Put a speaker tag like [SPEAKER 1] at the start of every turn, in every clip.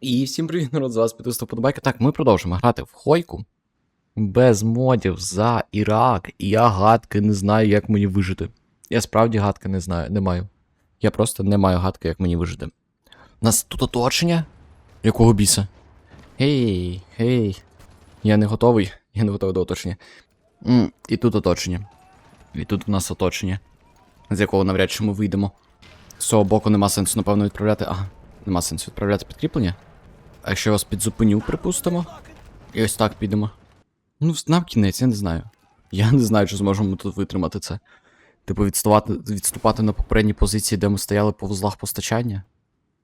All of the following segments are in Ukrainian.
[SPEAKER 1] І всім привіт, народ, з вас підписав подобайка. Так, ми продовжимо грати в Хойку. Без модів за Ірак. І я гадки не знаю, як мені вижити. Я справді гадки не знаю, не маю. Я просто не маю гадки, як мені вижити. У нас тут оточення? Якого біса? Гей, гей. Я не готовий. Я не готовий до оточення. м і тут оточення. І тут у нас оточення. З якого навряд чи ми вийдемо. З цього боку нема сенсу, напевно, відправляти. Ага, нема сенсу відправляти підкріплення. А якщо я вас підзупиню, припустимо. І ось так підемо. Ну, нам кінець, я не знаю. Я не знаю, чи зможемо тут витримати це. Типу, відступати, відступати на попередні позиції, де ми стояли по вузлах постачання.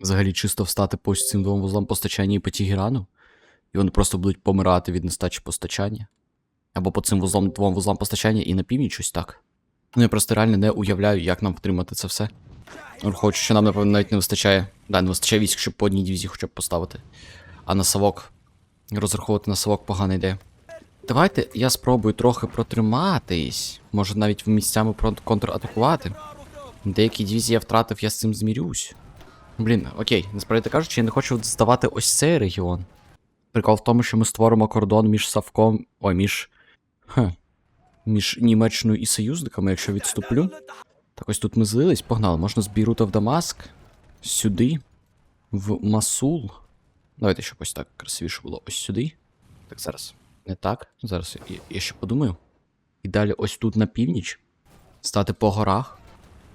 [SPEAKER 1] Взагалі чисто встати по цим двом вузлам постачання і по Тігерану. І вони просто будуть помирати від нестачі постачання. Або по цим вузлам, двом вузлам постачання і на північ ось так. Ну я просто реально не уявляю, як нам втримати це все. Враховуючи, що нам, напевно, навіть не вистачає. Да, не вистачає військ, щоб по одній дивізії хоча б поставити. А на совок. Розраховувати на совок погана ідея. Давайте я спробую трохи протриматись. Може навіть місцями контратакувати. Деякі дивізії я втратив, я з цим змірюсь. Блін, окей, насправді кажучи, я не хочу здавати ось цей регіон. Прикол в тому, що ми створимо кордон між Савком. Ой, між. Хе. Між Німеччиною і союзниками, якщо відступлю. Так ось тут ми злились, погнали. Можна з Бірута в Дамаск. Сюди. В Масул. Давайте, щоб ось так красивіше було. Ось сюди. Так, зараз. Не так. Зараз я, я ще подумаю. І далі ось тут на північ. Стати по горах.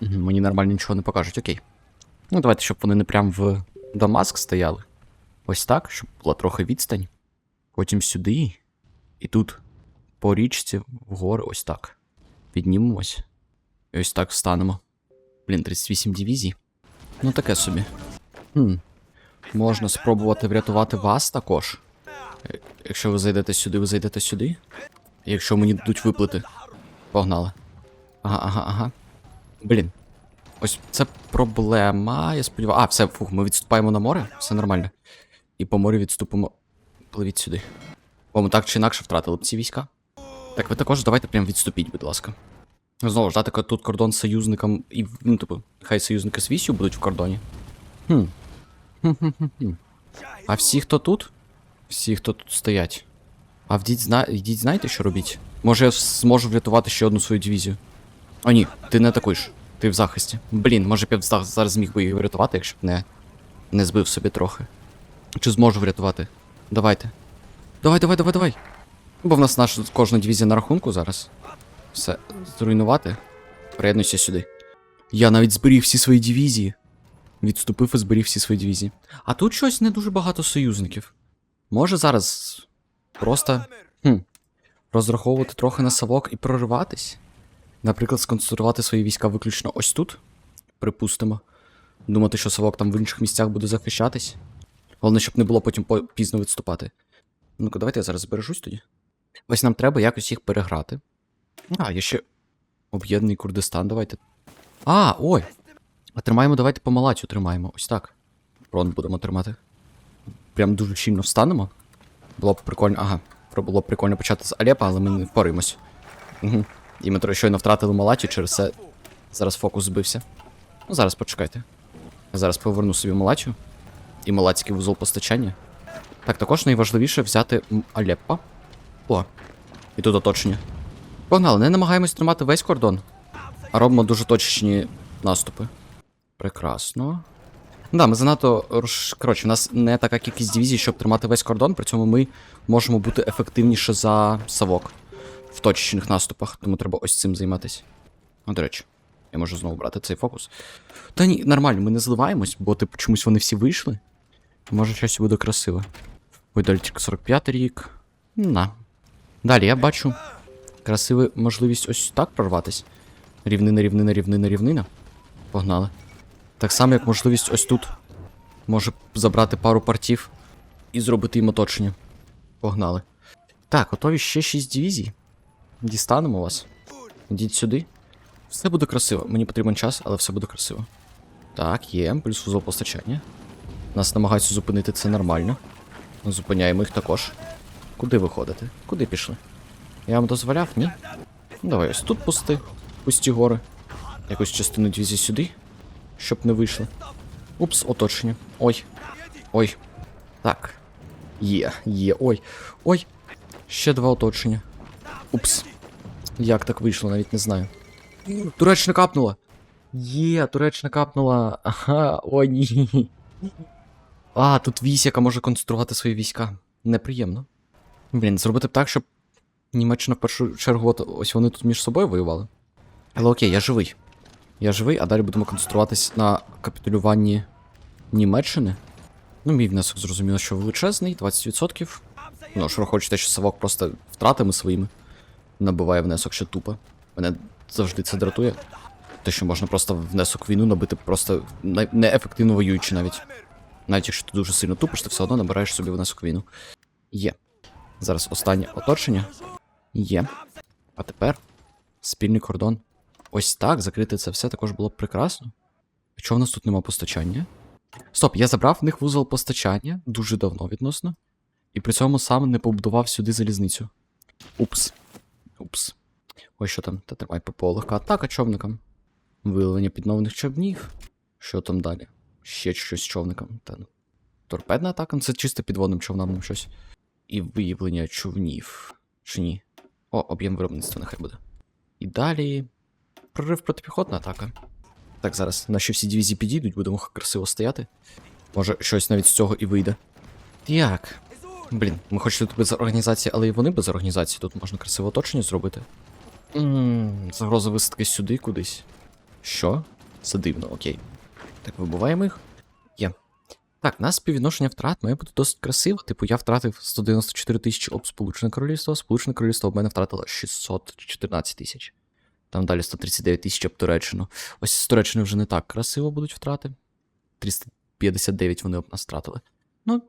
[SPEAKER 1] Мені нормально нічого не покажуть, окей. Ну, давайте, щоб вони не прям в Дамаск стояли. Ось так, щоб була трохи відстань. Потім сюди. І тут по річці вгори ось так. Піднімемось. І ось так встанемо. Блін, 38 дивізій. Ну таке собі. Хм. Можна спробувати врятувати вас також. Е, Якщо ви зайдете сюди, ви зайдете сюди. Якщо мені дадуть виплити. Погнали. Ага, ага, ага. Блін. Ось це проблема. Я сподіваюся. А, все, фух, ми відступаємо на море, все нормально. І по морю відступимо. Пливіть сюди. Бо ми так чи інакше втратили б ці війська. Так, ви також давайте прям відступіть, будь ласка. Знову ж дати тут кордон з союзникам і, ну, типу, хай союзники з вісю будуть в кордоні. Хм. А всі, хто тут? Всі, хто тут стоять. А вдіть, зна... йдіть, знаєте, що робіть? Може, я зможу врятувати ще одну свою дивізію. О, ні, ти не атакуєш. Ти в захисті. Блін, може б я зараз зміг би їх врятувати, якщо б не. не збив собі трохи. Чи зможу врятувати? Давайте. Давай, давай, давай, давай. Бо в нас наша кожна дивізія на рахунку зараз. Все, зруйнувати. Приєднуйся сюди. Я навіть зберіг всі свої дивізії. Відступив і зберіг всі свої дивізії. А тут щось не дуже багато союзників. Може зараз просто хм, розраховувати трохи на совок і прориватись. Наприклад, сконцентрувати свої війська виключно ось тут. Припустимо. Думати, що совок там в інших місцях буде захищатись. Головне, щоб не було потім пізно відступати. Ну-ка, давайте я зараз збережусь тоді. Ось нам треба якось їх переграти. А, є ще об'єднаний Курдистан, давайте. А, ой! А тримаємо, давайте по Малатю тримаємо. Ось так. Фронт будемо тримати. Прям дуже щільно встанемо. Було б прикольно. Ага. Було б прикольно почати з Алепа, але ми не впораємось. Угу. І ми щойно втратили Малатю, через це зараз фокус збився. Ну, зараз почекайте. Я зараз поверну собі Малатю. І Малацький вузол постачання. Так, також найважливіше взяти Алеппо. О, і тут оточення. Погнали, не намагаємось тримати весь кордон, а робимо дуже точечні наступи. Прекрасно. Да, ми занадто. Коротше, в нас не така кількість дивізій, щоб тримати весь кордон, при цьому ми можемо бути ефективніше за Савок в точечних наступах, тому треба ось цим займатися. Ну, до речі, я можу знову брати цей фокус. Та ні, нормально, ми не зливаємось, бо типу чомусь вони всі вийшли. Може, щось буде красиве. Ой, далі тільки 45 рік. На. Далі я бачу красиву можливість ось так прорватись. Рівнина, рівнина, рівнина, рівнина. Погнали. Так само, як можливість ось тут. Може забрати пару партів і зробити їм оточення. Погнали. Так, готові ще 6 дивізій. Дістанемо вас. Йдіть сюди. Все буде красиво. Мені потрібен час, але все буде красиво. Так, є, плюс вузол постачання. Нас намагаються зупинити це нормально. Зупиняємо їх також. Куди ви ходите? Куди пішли? Я вам дозволяв, ні? Ну, давай ось тут пусти. Пусті гори. Якусь частину дивізії сюди. Щоб не вийшли. Упс, оточення. Ой. Ой. Так. Є, є. Ой. Ой. Ще два оточення. Упс. Як так вийшло, навіть не знаю. Туреччина капнула. Є, Туреччина капнула. Ага, о, ні. А, тут вісь, яка може конструювати свої війська. Неприємно. Блін, зробити б так, щоб Німеччина в першу чергу, ось вони тут між собою воювали. Але окей, я живий. Я живий, а далі будемо концентруватись на капітулюванні Німеччини. Ну, мій внесок зрозуміло, що величезний, 20%. Ну, що хочете, що Савок просто втратами своїми набиває внесок ще тупо. Мене завжди це дратує. Те, що можна просто внесок війну набити просто неефективно воюючи навіть. Навіть якщо ти дуже сильно тупиш, ти все одно набираєш собі внесок війну. Є. Зараз останнє оточення. Є. А тепер спільний кордон. Ось так, закрити це все також було б прекрасно. А чого в нас тут нема постачання? Стоп, я забрав в них вузол постачання дуже давно відносно. І при цьому сам не побудував сюди залізницю. Упс. Упс. Ось що там, та тримай ППО легка атака човникам. Виявлення підновлених човнів. Що там далі? Ще щось човникам. Та ну. Торпедна атака? Ну, Це чисто підводним човнам щось. І виявлення човнів. Чи ні? О, об'єм виробництва нехай буде. І далі. Прорив протипіхотна атака. Так, зараз наші всі дивізії підійдуть, будемо красиво стояти. Може, щось навіть з цього і вийде. Так. Блін, ми хоч тут без організації, але і вони без організації. Тут можна красиво оточення зробити. Ммм, загроза висадки сюди кудись. Що? Це дивно, окей. Так, вибиваємо їх. Так, у нас співвідношення втрат має бути досить красиво. Типу, я втратив 194 тисячі об Сполучене Королівство, Сполучене Королівство об мене втратило 614 тисяч. Там далі 139 тисяч об Туреччину. Ось з Туреччини вже не так красиво будуть втрати. 359 вони об нас втратили. Ну,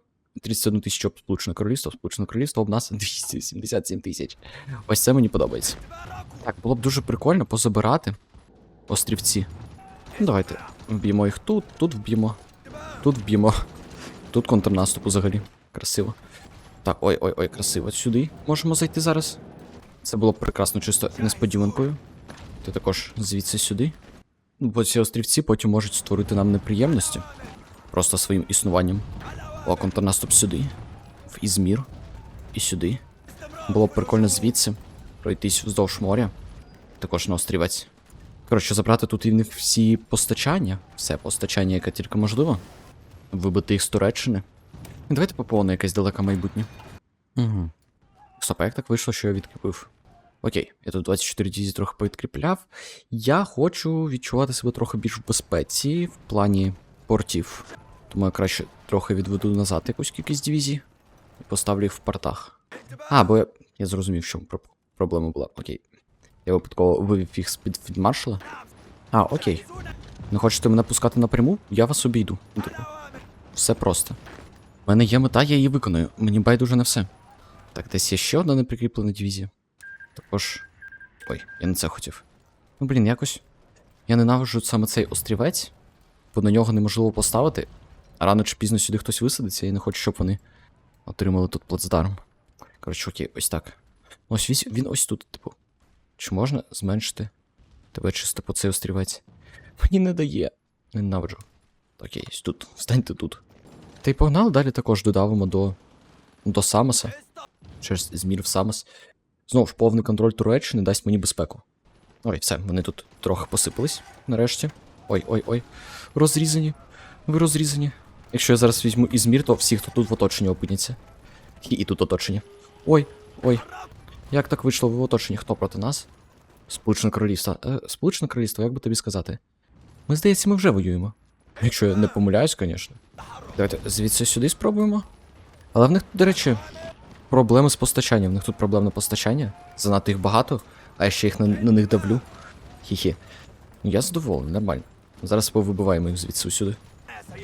[SPEAKER 1] 31 тисячу об Сполучене Королівство, Сполучене Королівство об нас 277 тисяч. Ось це мені подобається. Так, було б дуже прикольно позабирати острівці. Ну, давайте вб'ємо їх тут, тут вб'ємо, тут вб'ємо. Тут контрнаступ взагалі. Красиво. Так, ой, ой, ой, красиво. Сюди можемо зайти зараз. Це було б прекрасно, чисто несподіванкою. Ти також звідси сюди. Ну, Бо ці острівці потім можуть створити нам неприємності. Просто своїм існуванням. О, контрнаступ сюди. В Ізмір. І сюди. Було б прикольно звідси. Пройтись вздовж моря. Також на острівець. Коротше, забрати тут і в всі постачання. Все постачання, яке тільки можливо. Вибити їх з Туреччини. Давайте ППО на якесь далеке майбутнє. Угу. Стоп, а як так вийшло, що я відкріпив? Окей, я тут 24 дізі трохи повідкріпляв. Я хочу відчувати себе трохи більш в безпеці в плані портів. Тому я краще трохи відведу назад якусь кількість дивізій і поставлю їх в портах. А, бо я, я зрозумів, що про- проблема була. Окей. Я випадково вивів їх з-під фідмаршала. А, окей. Не хочете мене пускати напряму? Я вас обійду. Ну, Все просто. У мене є мета, я її виконую. Мені байдуже на все. Так, десь є ще одна неприкріплена дивізія. Також. Ой, я не це хотів. Ну, блін, якось. Я ненавиджу саме цей острівець, бо на нього неможливо поставити. Рано чи пізно сюди хтось висадиться, і не хочу, щоб вони отримали тут плацдарм. Коротше, окей, ось так. Ось він, він ось тут, типу. Чи можна зменшити тебе чисто по цей острівець? Мені не дає. Ненавиджу. Окей, ось тут. Встаньте тут. Та й погнали далі також додавимо до. до Самоса. Через змір в Самос. Знову ж повний контроль Туреччини дасть мені безпеку. Ой, все, вони тут трохи посипались нарешті. Ой, ой, ой. Розрізані. Ви розрізані. Якщо я зараз візьму Ізмір, то всі, хто тут в оточенні опиняться. І, і тут оточення. Ой, ой. Як так вийшло ви в оточенні? Хто проти нас? Сполучене Королівство. Е, Сполучене Королівство, як би тобі сказати? Ми, здається, ми вже воюємо. Якщо я не помиляюсь, звісно. Давайте звідси сюди спробуємо. Але в них, до речі, проблеми з постачанням. В них тут проблемне постачання. Занадто їх багато, а я ще їх на, на них давлю. Хі-хі. Ну, Я задоволений, нормально. Зараз повибиваємо їх звідси сюди.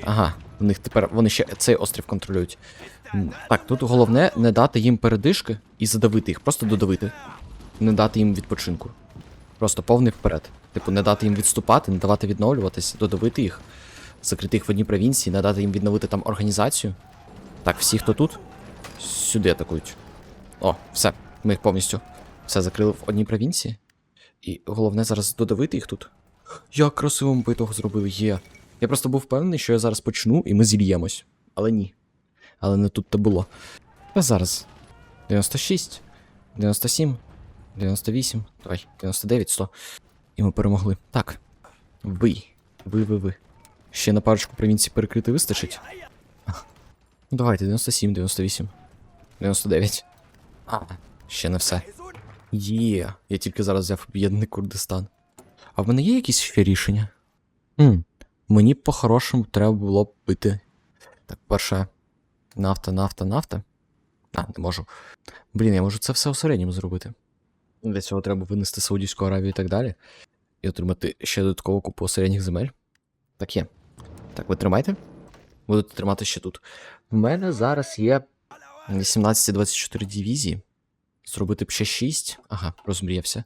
[SPEAKER 1] Ага, в них тепер вони ще цей острів контролюють. Так, тут головне не дати їм передишки і задавити їх, просто додавити. Не дати їм відпочинку. Просто повний вперед. Типу, не дати їм відступати, не давати відновлюватись, додавити їх, закрити їх в одній провінції, не дати їм відновити там організацію. Так, всі, хто тут, сюди атакують. О, все, ми їх повністю все закрили в одній провінції. І головне зараз додавити їх тут. Як красиво ми того зробили, є. Я просто був впевнений, що я зараз почну і ми зільємось. Але ні. Але не тут то було. А зараз. 96, 97, 98, давай, 99, 100. І ми перемогли. Так. Ви. Ви, ви, ви. Ще на парочку провінцій перекрити вистачить? Ну давайте, 97, 98, 99. А, ще не все. Є. Я тільки зараз взяв об'єднаний Курдистан. А в мене є якісь ще рішення? Хм. Мені по-хорошому треба було б бити. Так, перше. Нафта, нафта, нафта. А, не можу. Блін, я можу це все у середньому зробити. Для цього треба винести Саудівську Аравію і так далі. І отримати ще додаткову купу середніх земель. Так є. Так, ви тримайте. Будете тримати ще тут. В мене зараз є 18-24 дивізії. Зробити б ще 6. Ага, розмріявся.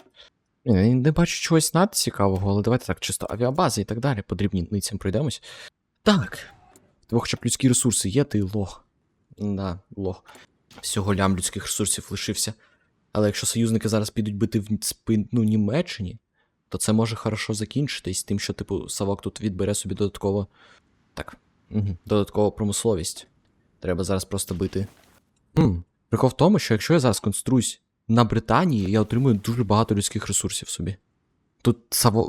[SPEAKER 1] Я не бачу чогось надцікавого, але давайте так, чисто авіабази і так далі. По дрібницям пройдемось. Так. Твого хоча б людські ресурси є, ти лох. Да, лох. Всього лям людських ресурсів лишився. Але якщо союзники зараз підуть бити в спину Німеччині, то це може хорошо закінчитись тим, що, типу, Савок тут відбере собі додатково. Так. Угу. Додаткову промисловість. Треба зараз просто бити. Хм. Прикол в тому, що якщо я зараз конструюсь на Британії, я отримую дуже багато людських ресурсів собі. Тут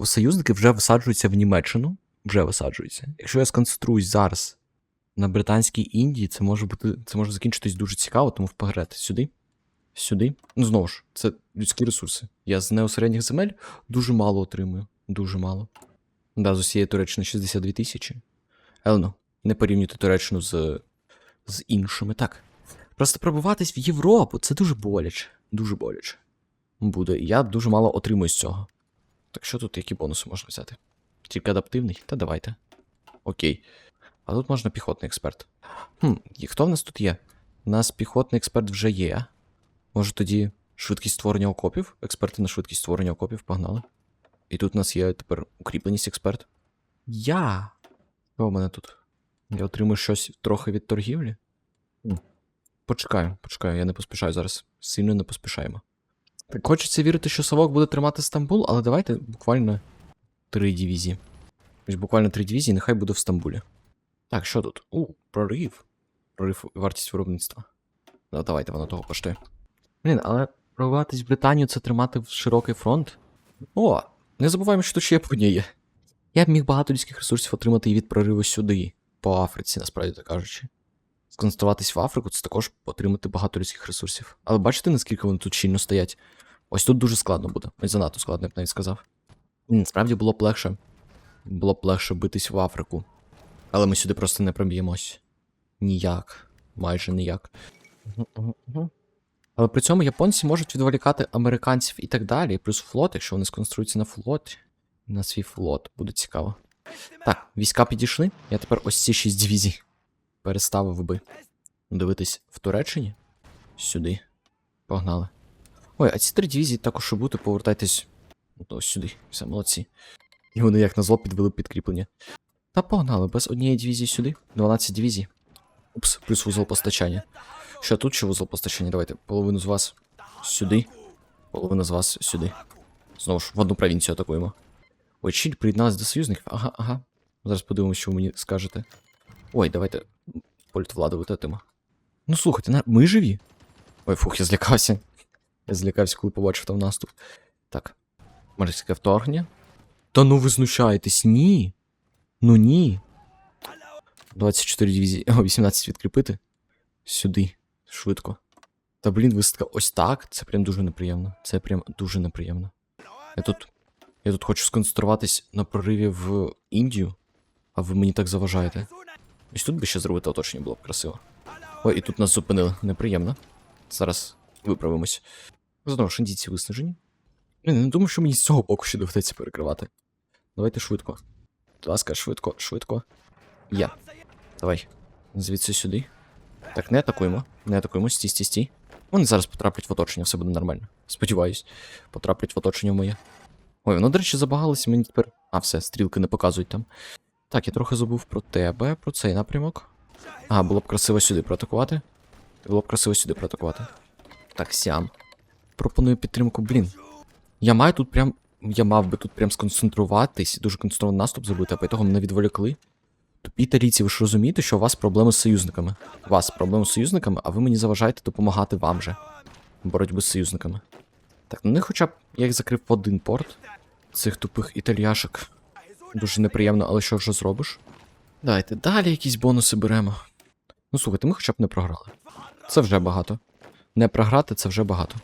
[SPEAKER 1] союзники вже висаджуються в Німеччину, вже висаджуються. Якщо я сконцентруюсь зараз на Британській Індії, це може бути. Це може закінчитись дуже цікаво, тому вперед. Сюди. Сюди. Ну, знову ж, це людські ресурси. Я з неосередніх земель дуже мало отримую. Дуже мало. Да, з усієї Туреччини 62 тисячі. Але ну, не порівнюйте Туреччину з, з іншими. Так. Просто пробуватись в Європу це дуже боляче. Дуже боляче. Буде. Я дуже мало отримую з цього. Так що тут які бонуси можна взяти? Тільки адаптивний? Та давайте. Окей. А тут можна піхотний експерт. Хм, і хто в нас тут є? У нас піхотний експерт вже є. Може тоді швидкість створення окопів? Експерти на швидкість створення окопів, погнали. І тут у нас є тепер укріпленість експерт. Я. Що в мене тут? Я отримую щось трохи від торгівлі? Почекаю, почекаю, я не поспішаю зараз. Сильно не поспішаємо. Так хочеться вірити, що Савок буде тримати Стамбул, але давайте буквально три дивізії. Ось буквально три дивізії, нехай буде в Стамбулі. Так, що тут? У, прорив. Прорив вартість виробництва. Ну, давайте воно того коштує. Блін, але прориватись в Британію це тримати в широкий фронт. О, не забуваємо, що тут ще Японія є. Я б міг багато людських ресурсів отримати і від прориву сюди, по Африці, насправді так кажучи. Сконцентруватись в Африку це також отримати багато людських ресурсів. Але бачите, наскільки вони тут щільно стоять? Ось тут дуже складно буде. Ось занадто складно, я б навіть сказав. Насправді було б легше. Було б легше битись в Африку. Але ми сюди просто не проб'ємось. Ніяк. Майже ніяк. Але при цьому японці можуть відволікати американців і так далі. Плюс флот, якщо вони сконструються на флот. На свій флот. Буде цікаво. Так, війська підійшли. Я тепер ось ці шість дивізій переставив би. Дивитись в Туреччині. Сюди. Погнали. Ой, а ці три дивізії також і бути, повертайтесь ось сюди. Все, молодці. І вони як назло підвели підкріплення. Та погнали, без однієї дивізії сюди. 12 дивізій. Упс, плюс вузол постачання. Що тут ще вузол постачання? Давайте. Половину з вас сюди. Половину з вас сюди. Знову ж, в одну провінцію атакуємо. Ой, Чиль приєдналась до союзників. Ага, ага. Зараз подивимось, що ви мені скажете. Ой, давайте польтвладу витратимо. Ну слухайте, на... ми живі. Ой, фух, я злякався. Я злякався, коли побачив там наступ. Так. Морське вторгнення. Та ну ви знущаєтесь, ні. Ну ні. 24 дивізії. О, 18 відкріпити. Сюди. Швидко. Та блін, висадка ось так. Це прям дуже неприємно. Це прям дуже неприємно. Я тут. Я тут хочу сконцентруватись на прориві в Індію, а ви мені так заважаєте. Ось тут би ще зробити оточення було б красиво. Ой, і тут нас зупинили. Неприємно. Зараз виправимось. Знову ж індійці виснажені. Я не думаю, що мені з цього боку ще доведеться перекривати. Давайте швидко. Будь ласка, швидко, швидко. Я. Давай. Звідси сюди. Так, не атакуємо. Не атакуємо. Стій, стій, стій. Вони зараз потраплять в оточення, все буде нормально. Сподіваюсь. Потраплять в оточення моє. Ой, воно, до речі, забагалося мені тепер. А, все, стрілки не показують там. Так, я трохи забув про тебе, про цей напрямок. А, було б красиво сюди проатакувати. Було б красиво сюди проатакувати. Так, сям. Пропоную підтримку, блін. Я маю тут прям. Я мав би тут прям сконцентруватись, дуже концентрований наступ зробити, а по ітогу мене відволікли. Італійці, ви ж розумієте, що у вас проблеми з союзниками. У вас проблеми з союзниками, а ви мені заважаєте допомагати вам же. в Боротьбу з союзниками. Так, ну не хоча б я їх закрив в один порт. Цих тупих італіяшок. Дуже неприємно, але що вже зробиш? Давайте далі якісь бонуси беремо. Ну слухайте, ми хоча б не програли. Це вже багато. Не програти це вже багато.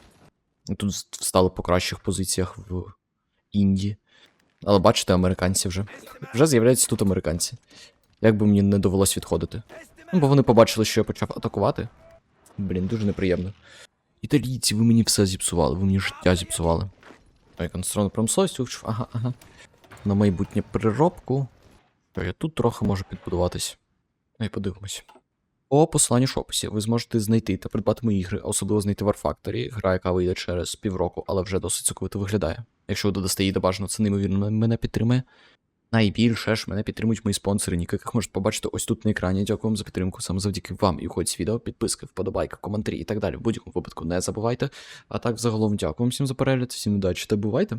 [SPEAKER 1] Тут встали по кращих позиціях в Індії. Але бачите, американці вже. Вже з'являються тут американці. Як би мені не довелось відходити. Ну, бо вони побачили, що я почав атакувати. Блін, дуже неприємно. Італійці, ви мені все зіпсували, ви мені життя зіпсували. Ой, конструктивна промисловість вивчив, ага, ага. На майбутнє переробку. Що я тут трохи можу підбудуватись. Ну і подивимось. По посиланню описі ви зможете знайти та придбати мої ігри, особливо знайти War Factory, гра, яка вийде через півроку, але вже досить соковито виглядає. Якщо ви додасте її до бажано, це неймовірно мене підтримує. Найбільше ж мене підтримують мої спонсори, яких можете побачити ось тут на екрані. Дякую вам за підтримку. Саме завдяки вам і хоч відео, підписки, вподобайки, коментарі і так далі. В будь-якому випадку не забувайте. А так, загалом, дякую всім за перегляд, всім удачі та бувайте!